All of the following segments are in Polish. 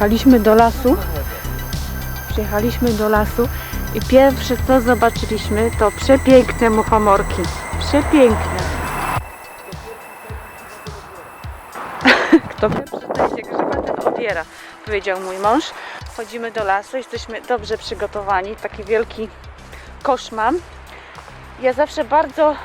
Przyjechaliśmy do lasu. Przyjechaliśmy do lasu i pierwsze co zobaczyliśmy to przepiękne muchomorki. Przepiękne. Kto pierwszy znajdzie grzyba, ten obiera, powiedział mój mąż. Chodzimy do lasu, jesteśmy dobrze przygotowani. Taki wielki kosz mam. Ja zawsze bardzo,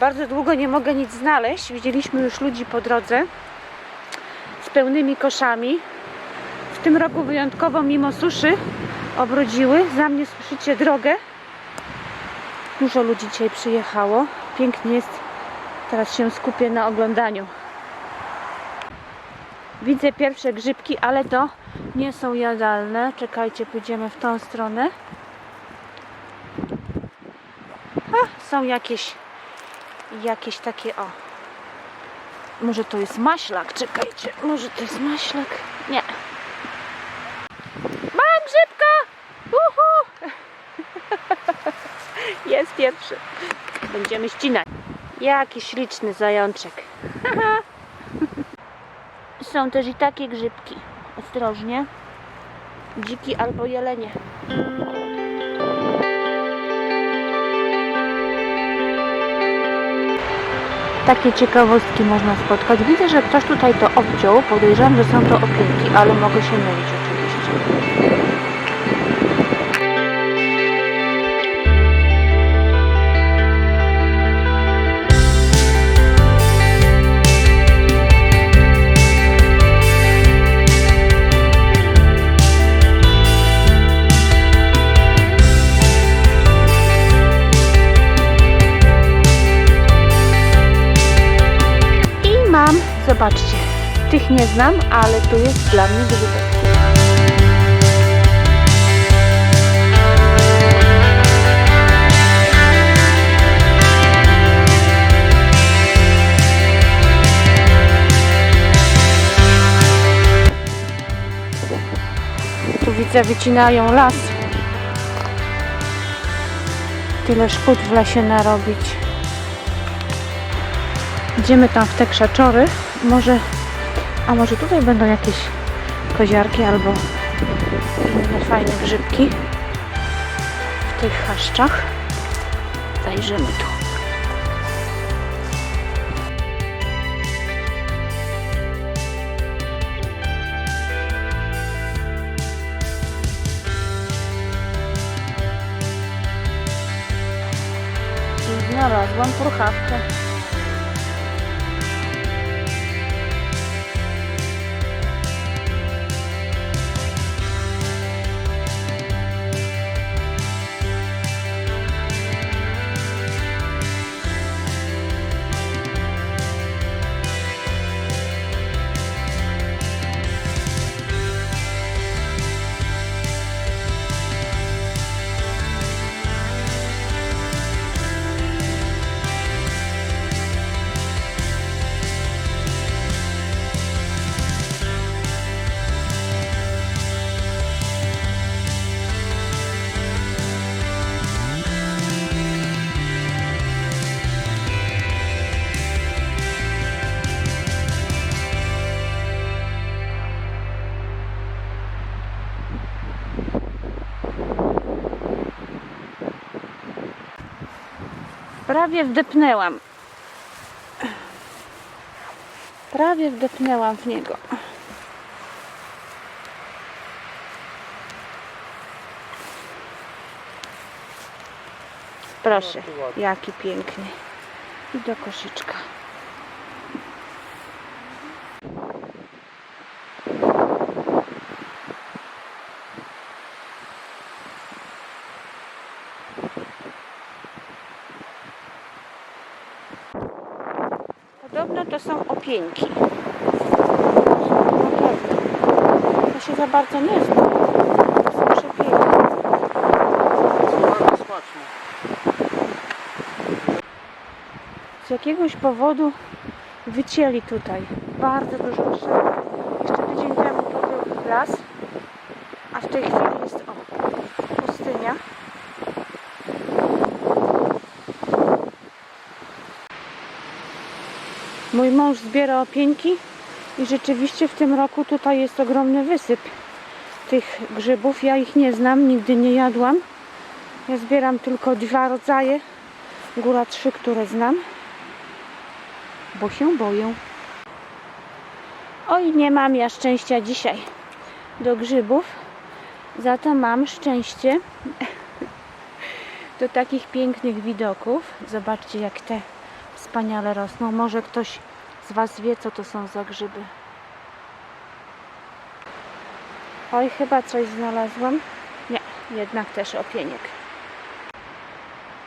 bardzo długo nie mogę nic znaleźć. Widzieliśmy już ludzi po drodze z pełnymi koszami. W tym roku wyjątkowo mimo suszy obrodziły. Za mnie słyszycie drogę. Dużo ludzi dzisiaj przyjechało. Pięknie jest. Teraz się skupię na oglądaniu. Widzę pierwsze grzybki, ale to nie są jadalne. Czekajcie, pójdziemy w tą stronę. A, są jakieś jakieś takie o. Może to jest maślak, czekajcie. Może to jest maślak? Nie. Mam grzybka! Uhu! Jest pierwszy. Będziemy ścinać. Jaki śliczny zajączek. Są też i takie grzybki. Ostrożnie. Dziki albo jelenie. Takie ciekawostki można spotkać. Widzę, że ktoś tutaj to obciął. Podejrzewam, że są to opinki, ale mogę się mylić zobaczcie, tych nie znam, ale tu jest dla mnie grzybek. Tu widzę, wycinają las. Tyle szkód w lesie narobić. Idziemy tam w te krzaczory. Może, a może tutaj będą jakieś koziarki albo inne fajne grzybki w tych chaszczach. Zajrzymy tu. Znalazłam purchawkę. Prawie wdepnęłam. Prawie wdepnęłam w niego. Proszę, jaki piękny. I do koszyczka. To są opieńki. Na pewno. To się za bardzo nie zna. To są przepiękne. Z jakiegoś powodu wycięli tutaj bardzo dużo drzew. Jeszcze tydzień temu to był las, a w tej chwili jest o, pustynia. Mój mąż zbiera opieńki I rzeczywiście w tym roku tutaj jest ogromny wysyp tych grzybów. Ja ich nie znam, nigdy nie jadłam. Ja zbieram tylko dwa rodzaje, góra trzy, które znam, bo się boję. Oj, nie mam ja szczęścia dzisiaj do grzybów, za to mam szczęście do takich pięknych widoków. Zobaczcie, jak te wspaniale rosną. Może ktoś z Was wie, co to są za grzyby. Oj, chyba coś znalazłam. Nie, jednak też opieniek.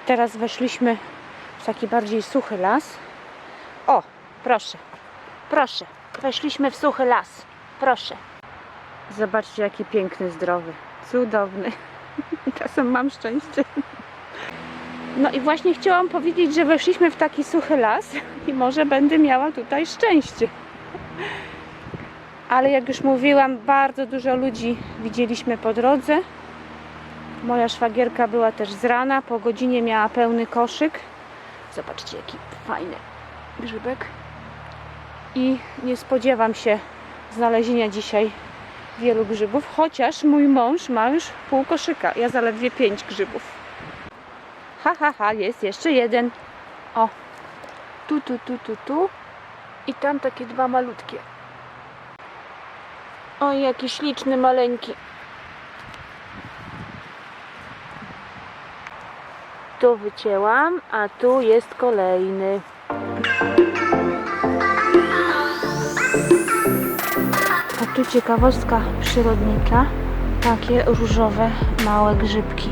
Teraz weszliśmy w taki bardziej suchy las. O, proszę, proszę. Weszliśmy w suchy las. Proszę. Zobaczcie, jaki piękny, zdrowy. Cudowny. Czasem mam szczęście. No i właśnie chciałam powiedzieć, że weszliśmy w taki suchy las i może będę miała tutaj szczęście. Ale jak już mówiłam, bardzo dużo ludzi widzieliśmy po drodze. Moja szwagierka była też z rana, po godzinie miała pełny koszyk. Zobaczcie, jaki fajny grzybek. I nie spodziewam się znalezienia dzisiaj wielu grzybów, chociaż mój mąż ma już pół koszyka. Ja zaledwie pięć grzybów. Ha, ha, ha, jest jeszcze jeden. O, tu, tu, tu, tu, tu. I tam takie dwa malutkie. O, jaki śliczny, maleńki. Tu wycięłam, a tu jest kolejny. A tu ciekawostka przyrodnicza. Takie różowe, małe grzybki.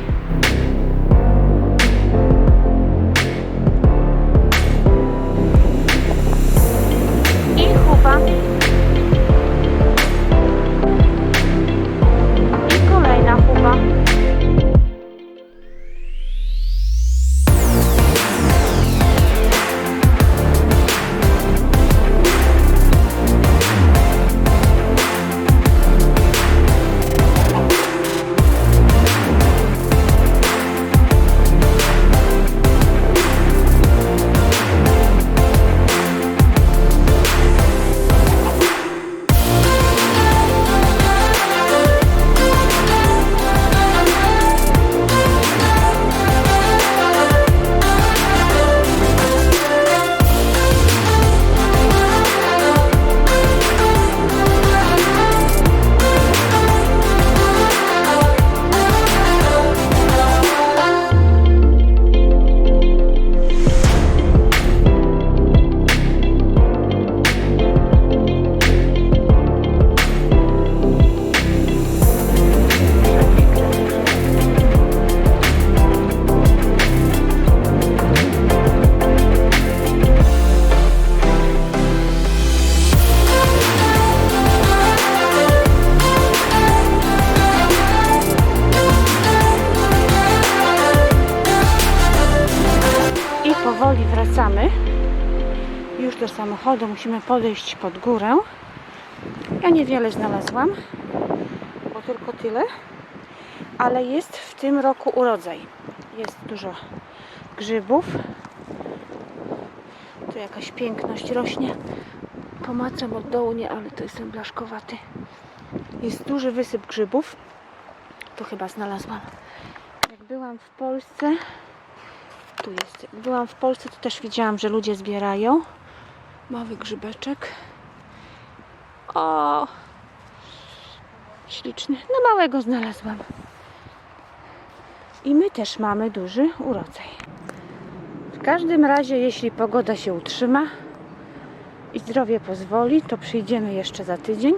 Już do samochodu musimy podejść pod górę. Ja niewiele znalazłam, bo tylko tyle. Ale jest w tym roku urodzaj. Jest dużo grzybów. Tu jakaś piękność rośnie. Pomacam od dołu, nie, ale to jestem blaszkowaty. Jest duży wysyp grzybów. Tu chyba znalazłam. Jak byłam w Polsce, tu jest. Byłam w Polsce, to też widziałam, że ludzie zbierają. Mały grzybeczek. O! Śliczny. No małego znalazłam. I my też mamy duży urodzaj. W każdym razie, jeśli pogoda się utrzyma i zdrowie pozwoli, to przyjdziemy jeszcze za tydzień,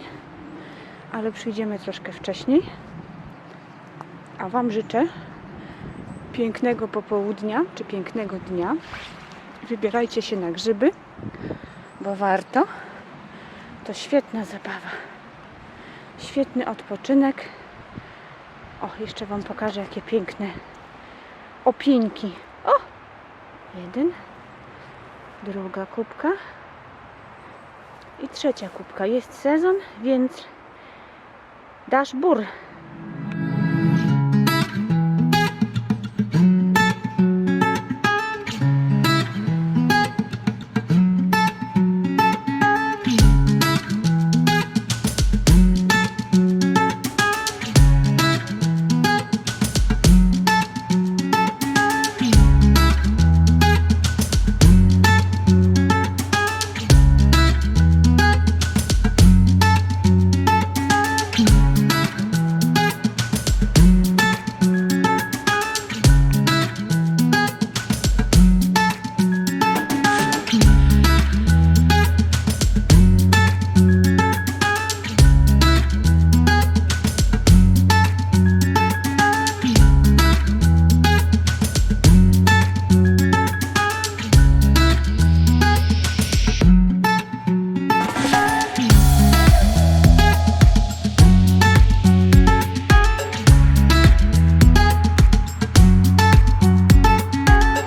ale przyjdziemy troszkę wcześniej. A Wam życzę pięknego popołudnia czy pięknego dnia. Wybierajcie się na grzyby, bo warto. To świetna zabawa. Świetny odpoczynek. O, jeszcze Wam pokażę, jakie piękne opieńki. O! Jeden, druga kubka i trzecia kubka. Jest sezon, więc dasz bur